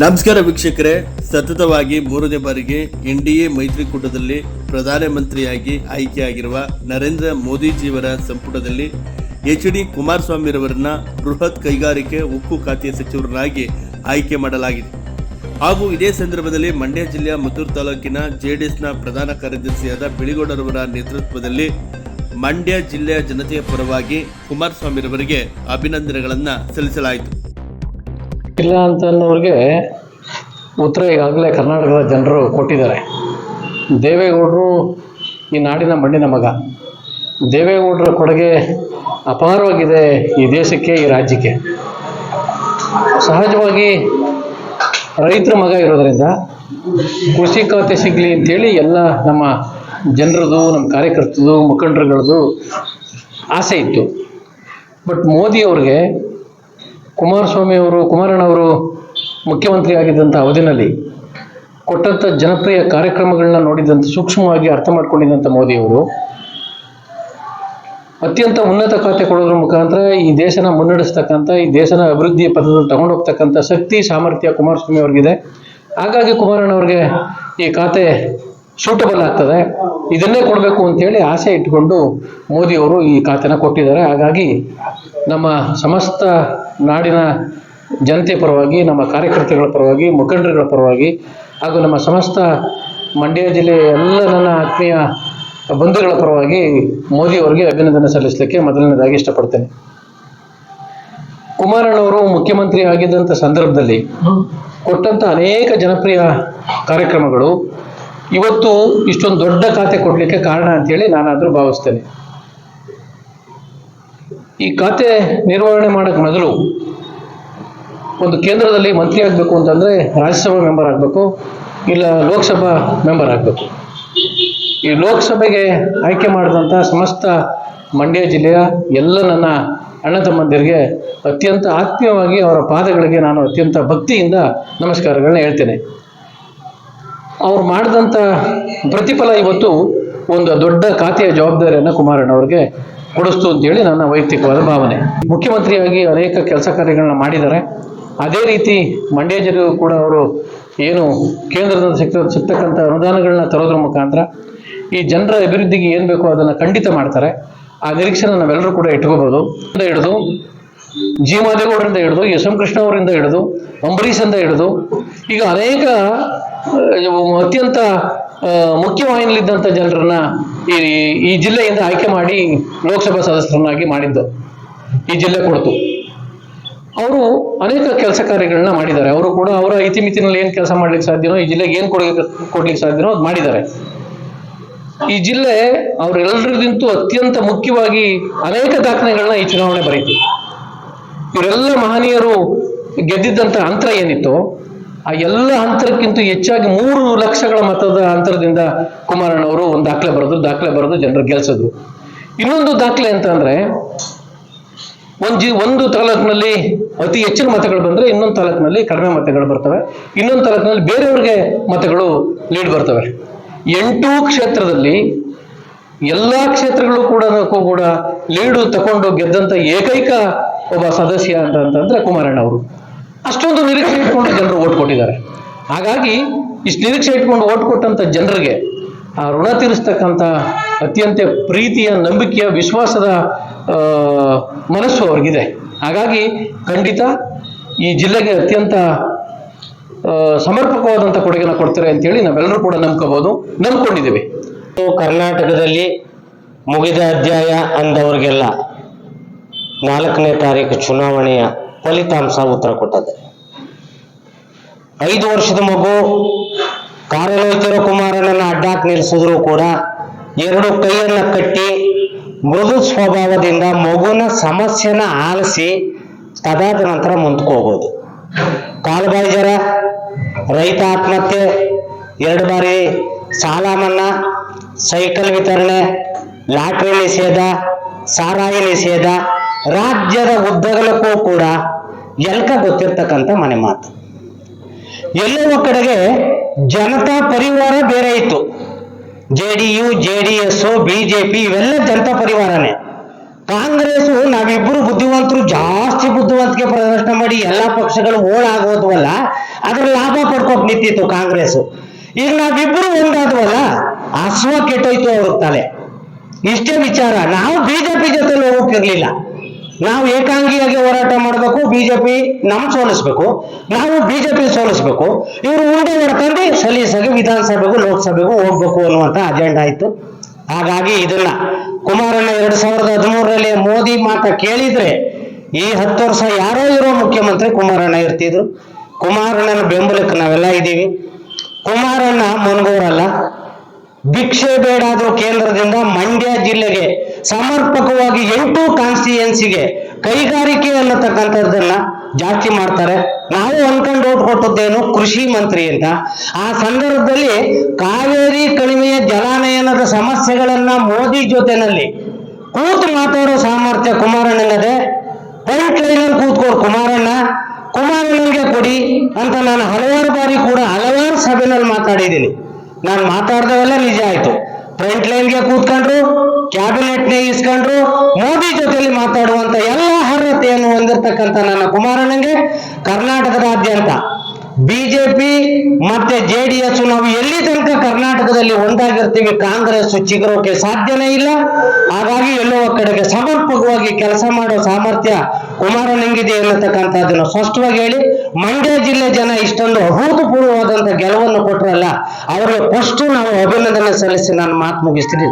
ನಮಸ್ಕಾರ ವೀಕ್ಷಕರೇ. ಸತತವಾಗಿ ಮೂರನೇ ಬಾರಿಗೆ ಎನ್ ಡಿ ಎ ಮೈತ್ರಿಕೂಟದಲ್ಲಿ ಪ್ರಧಾನಮಂತ್ರಿಯಾಗಿ ಆಯ್ಕೆಯಾಗಿರುವ ನರೇಂದ್ರ ಮೋದಿಜಿಯವರ ಸಂಪುಟದಲ್ಲಿ ಎಚ್ ಡಿ ಕುಮಾರಸ್ವಾಮಿರವರನ್ನ ಬೃಹತ್ ಕೈಗಾರಿಕೆ ಉಕ್ಕು ಖಾತೆಯ ಸಚಿವರನ್ನಾಗಿ ಆಯ್ಕೆ ಮಾಡಲಾಗಿದೆ. ಹಾಗೂ ಇದೇ ಸಂದರ್ಭದಲ್ಲಿ ಮಂಡ್ಯ ಜಿಲ್ಲೆಯ ಮದ್ದೂರು ತಾಲೂಕಿನ ಜೆಡಿಎಸ್ನ ಪ್ರಧಾನ ಕಾರ್ಯದರ್ಶಿಯಾದ ಬಿಳಿಗೌಡರವರ ನೇತೃತ್ವದಲ್ಲಿ ಮಂಡ್ಯ ಜಿಲ್ಲೆಯ ಜನತೆಯ ಪರವಾಗಿ ಕುಮಾರಸ್ವಾಮಿರವರಿಗೆ ಅಭಿನಂದನೆಗಳನ್ನು ಸಲ್ಲಿಸಲಾಯಿತು. ಇಲ್ಲ ಅಂತ ಅನ್ನೋರಿಗೆ ಉತ್ತರ ಈಗಾಗಲೇ ಕರ್ನಾಟಕದ ಜನರು ಕೊಟ್ಟಿದ್ದಾರೆ. ದೇವೇಗೌಡರು ಈ ನಾಡಿನ ಮಣ್ಣಿನ ಮಗ. ದೇವೇಗೌಡರ ಕೊಡುಗೆ ಅಪಾರವಾಗಿದೆ ಈ ದೇಶಕ್ಕೆ, ಈ ರಾಜ್ಯಕ್ಕೆ. ಸಹಜವಾಗಿ ರೈತರ ಮಗ ಇರೋದರಿಂದ ಕೃಷಿ ಖಾತೆ ಸಿಗಲಿ ಅಂತೇಳಿ ಎಲ್ಲ ನಮ್ಮ ಜನರದು, ನಮ್ಮ ಕಾರ್ಯಕರ್ತರದು, ಮುಖಂಡರುಗಳದು ಆಸೆ ಇತ್ತು. ಬಟ್ ಮೋದಿ ಅವ್ರಿಗೆ ಕುಮಾರಸ್ವಾಮಿ ಅವರು ಕುಮಾರಣ್ಣವರು ಮುಖ್ಯಮಂತ್ರಿ ಆಗಿದ್ದಂಥ ಅವಧಿನಲ್ಲಿ ಕೊಟ್ಟಂಥ ಜನಪ್ರಿಯ ಕಾರ್ಯಕ್ರಮಗಳನ್ನ ನೋಡಿದಂಥ ಸೂಕ್ಷ್ಮವಾಗಿ ಅರ್ಥ ಮಾಡ್ಕೊಂಡಿದ್ದಂಥ ಮೋದಿಯವರು ಅತ್ಯಂತ ಉನ್ನತ ಖಾತೆ ಕೊಡೋದ್ರ ಮುಖಾಂತರ ಈ ದೇಶನ ಮುನ್ನಡೆಸ್ತಕ್ಕಂಥ, ಈ ದೇಶನ ಅಭಿವೃದ್ಧಿಯ ಪಥದಲ್ಲಿ ತಗೊಂಡೋಗ್ತಕ್ಕಂಥ ಶಕ್ತಿ, ಸಾಮರ್ಥ್ಯ ಕುಮಾರಸ್ವಾಮಿ ಅವ್ರಿಗಿದೆ. ಹಾಗಾಗಿ ಕುಮಾರಣ್ಣ ಅವ್ರಿಗೆ ಈ ಖಾತೆ ಸೂಟಬಲ್ ಆಗ್ತದೆ. ಇದನ್ನೇ ಕೊಡಬೇಕು ಅಂತೇಳಿ ಆಸೆ ಇಟ್ಕೊಂಡು ಮೋದಿಯವರು ಈ ಖಾತೆನ ಕೊಟ್ಟಿದ್ದಾರೆ. ಹಾಗಾಗಿ ನಮ್ಮ ಸಮಸ್ತ ನಾಡಿನ ಜನತೆ ಪರವಾಗಿ ನಮ್ಮ ಕಾರ್ಯಕರ್ತಗಳ ಪರವಾಗಿ ಮುಖಂಡರುಗಳ ಪರವಾಗಿ ಹಾಗೂ ನಮ್ಮ ಸಮಸ್ತ ಮಂಡ್ಯ ಜಿಲ್ಲೆಯ ಎಲ್ಲ ನನ್ನ ಆತ್ಮೀಯ ಬಂಧುಗಳ ಪರವಾಗಿ ಮೋದಿ ಅವರಿಗೆ ಅಭಿನಂದನೆ ಸಲ್ಲಿಸಲಿಕ್ಕೆ ಮೊದಲನೇದಾಗಿ ಇಷ್ಟಪಡ್ತೇನೆ. ಕುಮಾರಣ್ಣವರು ಮುಖ್ಯಮಂತ್ರಿ ಆಗಿದ್ದಂಥ ಸಂದರ್ಭದಲ್ಲಿ ಕೊಟ್ಟಂಥ ಅನೇಕ ಜನಪ್ರಿಯ ಕಾರ್ಯಕ್ರಮಗಳು ಇವತ್ತು ಇಷ್ಟೊಂದು ದೊಡ್ಡ ಖಾತೆ ಕೊಡಲಿಕ್ಕೆ ಕಾರಣ ಅಂತೇಳಿ ನಾನಾದರೂ ಭಾವಿಸ್ತೇನೆ. ಈ ಖಾತೆ ನಿರ್ವಹಣೆ ಮಾಡೋಕ್ಕೆ ಮೊದಲು ಒಂದು ಕೇಂದ್ರದಲ್ಲಿ ಮಂತ್ರಿ ಆಗಬೇಕು ಅಂತಂದರೆ ರಾಜ್ಯಸಭಾ ಮೆಂಬರ್ ಆಗಬೇಕು, ಇಲ್ಲ ಲೋಕಸಭಾ ಮೆಂಬರ್ ಆಗಬೇಕು. ಈ ಲೋಕಸಭೆಗೆ ಆಯ್ಕೆ ಮಾಡಿದಂಥ ಸಮಸ್ತ ಮಂಡ್ಯ ಜಿಲ್ಲೆಯ ಎಲ್ಲ ನನ್ನ ಅಣ್ಣ ತಮ್ಮಂದಿರಿಗೆ ಅತ್ಯಂತ ಆತ್ಮೀಯವಾಗಿ ಅವರ ಪಾದಗಳಿಗೆ ನಾನು ಅತ್ಯಂತ ಭಕ್ತಿಯಿಂದ ನಮಸ್ಕಾರಗಳನ್ನ ಹೇಳ್ತೇನೆ. ಅವ್ರು ಮಾಡಿದಂಥ ಪ್ರತಿಫಲ ಇವತ್ತು ಒಂದು ದೊಡ್ಡ ಖಾತೆಯ ಜವಾಬ್ದಾರಿಯನ್ನು ಕುಮಾರಣ್ಣವ್ರಿಗೆ ಕೊಡಿಸ್ತು ಅಂತೇಳಿ ನನ್ನ ವೈಯಕ್ತಿಕವಾದ ಭಾವನೆ. ಮುಖ್ಯಮಂತ್ರಿಯಾಗಿ ಅನೇಕ ಕೆಲಸ ಕಾರ್ಯಗಳನ್ನ ಮಾಡಿದ್ದಾರೆ. ಅದೇ ರೀತಿ ಮಂಡ್ಯ ಜಿಲ್ಲೆಗೂ ಕೂಡ ಅವರು ಏನು ಕೇಂದ್ರದಿಂದ ಸಿಕ್ತ ಸಿಗ್ತಕ್ಕಂಥ ಅನುದಾನಗಳನ್ನ ತರೋದ್ರ ಮುಖಾಂತರ ಈ ಜನರ ಅಭಿವೃದ್ಧಿಗೆ ಏನು ಬೇಕೋ ಅದನ್ನು ಖಂಡಿತ ಮಾಡ್ತಾರೆ. ಆ ನಿರೀಕ್ಷೆನ ನಾವೆಲ್ಲರೂ ಕೂಡ ಇಟ್ಕೋಬೋದು ಅಂತ ಹಿಡಿದು ಜಿ ಮಾದೇಗೌಡರಿಂದ ಹಿಡಿದು ಎಸ್ ಎಂ ಕೃಷ್ಣ ಅವರಿಂದ ಹಿಡಿದು ಅಂಬರೀಷಿಂದ ಹಿಡಿದು ಈಗ ಅನೇಕ ಅತ್ಯಂತ ಮುಖ್ಯವಾಹಿನಿಯಲ್ಲಿದ್ದಂಥ ಜನರನ್ನ ಈ ಈ ಜಿಲ್ಲೆಯಿಂದ ಆಯ್ಕೆ ಮಾಡಿ ಲೋಕಸಭಾ ಸದಸ್ಯರನ್ನಾಗಿ ಮಾಡಿದ್ದು ಈ ಜಿಲ್ಲೆ ಕೊಡ್ತು ಅವರು ಅನೇಕ ಕೆಲಸ ಕಾರ್ಯಗಳನ್ನ ಮಾಡಿದ್ದಾರೆ. ಅವರು ಕೂಡ ಅವರ ಇತಿಮಿತಿನಲ್ಲಿ ಏನು ಕೆಲಸ ಮಾಡ್ಲಿಕ್ಕೆ ಸಾಧ್ಯನೋ, ಈ ಜಿಲ್ಲೆಗೆ ಏನು ಕೊಡ ಕೊಡ್ಲಿಕ್ಕೆ ಸಾಧ್ಯನೋ ಅದು ಮಾಡಿದ್ದಾರೆ. ಈ ಜಿಲ್ಲೆ ಅವರೆಲ್ಲರಿಗಿಂತೂ ಅತ್ಯಂತ ಮುಖ್ಯವಾಗಿ ಅನೇಕ ದಾಖಲೆಗಳನ್ನ ಈ ಚುನಾವಣೆ ಬರೀತು. ಇವರೆಲ್ಲ ಮಹನೀಯರು ಗೆದ್ದಿದ್ದಂಥ ಅಂತರ ಏನಿತ್ತು ಆ ಎಲ್ಲ ಅಂತರಕ್ಕಿಂತ ಹೆಚ್ಚಾಗಿ ಮೂರು ಲಕ್ಷಗಳ ಮತದ ಅಂತರದಿಂದ ಕುಮಾರಣ್ಣವರು ಒಂದು ದಾಖಲೆ ಬರೆದ್ರು ದಾಖಲೆ ಬರೆದು ಜನರು ಗೆಲ್ಸಿದ್ರು. ಇನ್ನೊಂದು ದಾಖಲೆ ಅಂತ ಅಂದ್ರೆ ಒಂದು ಒಂದು ತಾಲೂಕಿನಲ್ಲಿ ಅತಿ ಹೆಚ್ಚಿನ ಮತಗಳು ಬಂದ್ರೆ ಇನ್ನೊಂದು ತಾಲೂಕಿನಲ್ಲಿ ಕಡಿಮೆ ಮತಗಳು ಬರ್ತವೆ. ಇನ್ನೊಂದು ತಾಲೂಕಿನಲ್ಲಿ ಬೇರೆಯವ್ರಿಗೆ ಮತಗಳು ಲೀಡ್ ಬರ್ತವೆ. ಎಂಟು ಕ್ಷೇತ್ರದಲ್ಲಿ ಎಲ್ಲ ಕ್ಷೇತ್ರಗಳು ಕೂಡ ಕೂಡ ಲೀಡು ತಗೊಂಡು ಗೆದ್ದಂತ ಏಕೈಕ ಒಬ್ಬ ಸದಸ್ಯ ಅಂತ ಅಂತಂದ್ರೆ ಕುಮಾರಣ್ಣ ಅವರು. ಅಷ್ಟೊಂದು ನಿರೀಕ್ಷೆ ಇಟ್ಕೊಂಡು ಜನರು ಓಟ್ ಕೊಟ್ಟಿದ್ದಾರೆ. ಹಾಗಾಗಿ ಇಷ್ಟು ನಿರೀಕ್ಷೆ ಇಟ್ಕೊಂಡು ಓಟ್ ಕೊಟ್ಟಂತ ಜನರಿಗೆ ಆ ಋಣ ತೀರಿಸ್ತಕ್ಕಂಥ ಅತ್ಯಂತ ಪ್ರೀತಿಯ, ನಂಬಿಕೆಯ, ವಿಶ್ವಾಸದ ಮನಸ್ಸು ಅವ್ರಿಗಿದೆ. ಹಾಗಾಗಿ ಖಂಡಿತ ಈ ಜಿಲ್ಲೆಗೆ ಅತ್ಯಂತ ಸಮರ್ಪಕವಾದಂಥ ಕೊಡುಗೆನ ಕೊಡ್ತಾರೆ ಅಂತೇಳಿ ನಾವೆಲ್ಲರೂ ಕೂಡ ನಂಬ್ಕೋಬಹುದು ನಂಬ್ಕೊಂಡಿದ್ದೀವಿ. ಕರ್ನಾಟಕದಲ್ಲಿ ಮುಗಿದ ಅಧ್ಯಾಯ ಅಂದವರಿಗೆಲ್ಲ ನಾಲ್ಕನೇ ತಾರೀಕು ಚುನಾವಣೆಯ ಫಲಿತಾಂಶ ಉತ್ತರ ಕೊಟ್ಟದ್ದೆ. ಐದು ವರ್ಷದ ಮಗು ಕಾರ್ಯನಿರತರ ಕುಮಾರನನ್ನು ಅಡ್ಡಾಕ್ ನಿಲ್ಲಿಸಿದ್ರು ಕೂಡ ಎರಡು ಕೈಯನ್ನ ಕಟ್ಟಿ ಮೃದು ಸ್ವಭಾವದಿಂದ ಮಗುನ ಸಮಸ್ಯೆನ ಆಲಿಸಿ ತದಾದ ನಂತರ ಮುಂದ್ಕೋಬಹುದು ಕಾಲುಬಾಯಿಜರ ಕಾಲುಬಾಯಿ ಜರ ರೈತ ಆತ್ಮಹತ್ಯೆ, ಎರಡು ಬಾರಿ ಸಾಲ ಮನ್ನಾ, ಸೈಕಲ್ ವಿತರಣೆ, ಲಾಟ್ರಿ ನಿಷೇಧ, ಸಾರಾಯಿ ನಿಷೇಧ, ರಾಜ್ಯದ ಉದ್ದಗಲಕ್ಕೂ ಕೂಡ ಎಲ್ಕ ಗೊತ್ತಿರ್ತಕ್ಕಂಥ ಮನೆ ಮಾತು. ಎಲ್ಲೋ ಕಡೆಗೆ ಜನತಾ ಪರಿವಾರ ಬೇರೆ ಇತ್ತು. J D U, J D S BJP ಇವೆಲ್ಲ ಜನತಾ ಪರಿವಾರನೇ. ಕಾಂಗ್ರೆಸ್ ನಾವಿಬ್ಬರು ಬುದ್ಧಿವಂತರು, ಜಾಸ್ತಿ ಬುದ್ಧಿವಂತಿಕೆ ಪ್ರದರ್ಶನ ಮಾಡಿ ಎಲ್ಲಾ ಪಕ್ಷಗಳು ಓಡಾಗೋದ್ವಲ್ಲ, ಅದ್ರ ಲಾಭ ಪಡ್ಕೊಂಡು ನಿಂತಿತ್ತು ಕಾಂಗ್ರೆಸ್. ಈಗ ನಾವಿಬ್ಬರು ಒಂದಾದ್ವಲ್ಲ, ಅಸ್ವ ಕೆಟ್ಟೋಯ್ತು ಅವ್ರ ತಲೆ. ಇಷ್ಟೇ ವಿಚಾರ. ನಾವು ಬಿಜೆಪಿ ಜೊತೆ ಹೋಗಕ್ಕಿರ್ಲಿಲ್ಲ ನಾವು ಏಕಾಂಗಿಯಾಗಿ ಹೋರಾಟ ಮಾಡಬೇಕು ಬಿಜೆಪಿ ನಮ್ ಸೋಲಿಸ್ಬೇಕು, ನಾವು ಬಿಜೆಪಿ ಸೋಲಿಸ್ಬೇಕು, ಇವರು ಉಂಡೆ ಮಾಡ್ಕೊಂಡು ಸಲೀಸಾಗಿ ವಿಧಾನಸಭೆಗೂ, ಲೋಕಸಭೆಗೂ ಹೋಗ್ಬೇಕು ಅನ್ನುವಂತ ಅಜೆಂಡಾ ಇತ್ತು. ಹಾಗಾಗಿ ಇದನ್ನ ಕುಮಾರಣ್ಣ ಎರಡ್ ಸಾವಿರದ ಹದಿಮೂರರಲ್ಲಿ ಮೋದಿ ಮಾತ ಕೇಳಿದ್ರೆ ಈ ಹತ್ತು ವರ್ಷ ಯಾರೋ ಇರೋ ಮುಖ್ಯಮಂತ್ರಿ ಕುಮಾರಣ್ಣ ಇರ್ತಿದ್ರು. ಕುಮಾರಣ್ಣನ ಬೆಂಬಲಕ್ಕೆ ನಾವೆಲ್ಲ ಇದ್ದೀವಿ. ಕುಮಾರಣ್ಣ ಮನ್ಗೋರಲ್ಲ. ಭಿಕ್ಷೆ ಬೇಡಾದ್ರೂ ಕೇಂದ್ರದಿಂದ ಮಂಡ್ಯ ಜಿಲ್ಲೆಗೆ ಸಮರ್ಪಕವಾಗಿ ಎಂಟು ಕಾನ್ಸ್ಟಿಯೆನ್ಸಿಗೆ ಕೈಗಾರಿಕೆ ಅನ್ನತಕ್ಕಂಥದ್ದನ್ನ ಜಾಸ್ತಿ ಮಾಡ್ತಾರೆ. ನಾವು ಅನ್ಕೊಂಡು ಓಟ್ ಕೊಟ್ಟದ್ದೇನು ಕೃಷಿ ಮಂತ್ರಿ ಅಂತ. ಆ ಸಂದರ್ಭದಲ್ಲಿ ಕಾವೇರಿ ಕಣಿವೆಯ ಜಲಾನಯನದ ಸಮಸ್ಯೆಗಳನ್ನ ಮೋದಿ ಜೊತೆನಲ್ಲಿ ಕೂತು ಮಾತಾಡೋ ಸಾಮರ್ಥ್ಯ ಕುಮಾರಣ್ಣನದೇ ಪಾಯಿಂಟ್ ಲೈನಲ್ಲಿ ಕೂತ್ಕೋರು ಕುಮಾರಣ್ಣ ಕುಮಾರಣ್ಣನಿಗೆ ಕೊಡಿ ಅಂತ ನಾನು ಹಲವಾರು ಬಾರಿ ಕೂಡ ಹಲವಾರು ಸಭೆನಲ್ಲಿ ಮಾತಾಡಿದ್ದೀನಿ. ನಾನು ಮಾತಾಡ್ದವೆಲ್ಲ ನಿಜ ಆಯ್ತು. ಫ್ರಂಟ್ ಲೈನ್ಗೆ ಕೂತ್ಕೊಂಡ್ರು ಕ್ಯಾಬಿನೆಟ್ನೇ ಇಸ್ಕೊಂಡ್ರು, ಮೋದಿ ಜೊತೆಲಿ ಮಾತಾಡುವಂತ ಎಲ್ಲ ಅರ್ಹತೆಯನ್ನು ಹೊಂದಿರತಕ್ಕಂತ ನನ್ನ ಕುಮಾರಣ್ಣಂಗೆ ಕರ್ನಾಟಕದಾದ್ಯಂತ ಬಿಜೆಪಿ ಮತ್ತೆ ಜೆ ಡಿ ಎಸ್ ನಾವು ಎಲ್ಲಿ ತನಕ ಕರ್ನಾಟಕದಲ್ಲಿ ಒಂದಾಗಿರ್ತೀವಿ, ಕಾಂಗ್ರೆಸ್ ಚಿಗುರೋಕೆ ಸಾಧ್ಯನೇ ಇಲ್ಲ. ಹಾಗಾಗಿ ಎಲ್ಲೋ ಕಡೆಗೆ ಸಮರ್ಪಕವಾಗಿ ಕೆಲಸ ಮಾಡೋ ಸಾಮರ್ಥ್ಯ ಕುಮಾರನಿಂಗಿದೆ ಅನ್ನತಕ್ಕಂಥದ್ದನ್ನು ಸ್ಪಷ್ಟವಾಗಿ ಹೇಳಿ, ಮಂಡ್ಯ ಜಿಲ್ಲೆ ಜನ ಇಷ್ಟೊಂದು ಅಭೂತಪೂರ್ವವಾದಂಥ ಗೆಲುವನ್ನು ಕೊಟ್ಟರಲ್ಲ ಅವರಿಗೆ ಫಸ್ಟ್ ನಾವು ಅಭಿನಂದನೆ ಸಲ್ಲಿಸಿ ನಾನು ಮಾತು ಮುಗಿಸ್ತೀನಿ.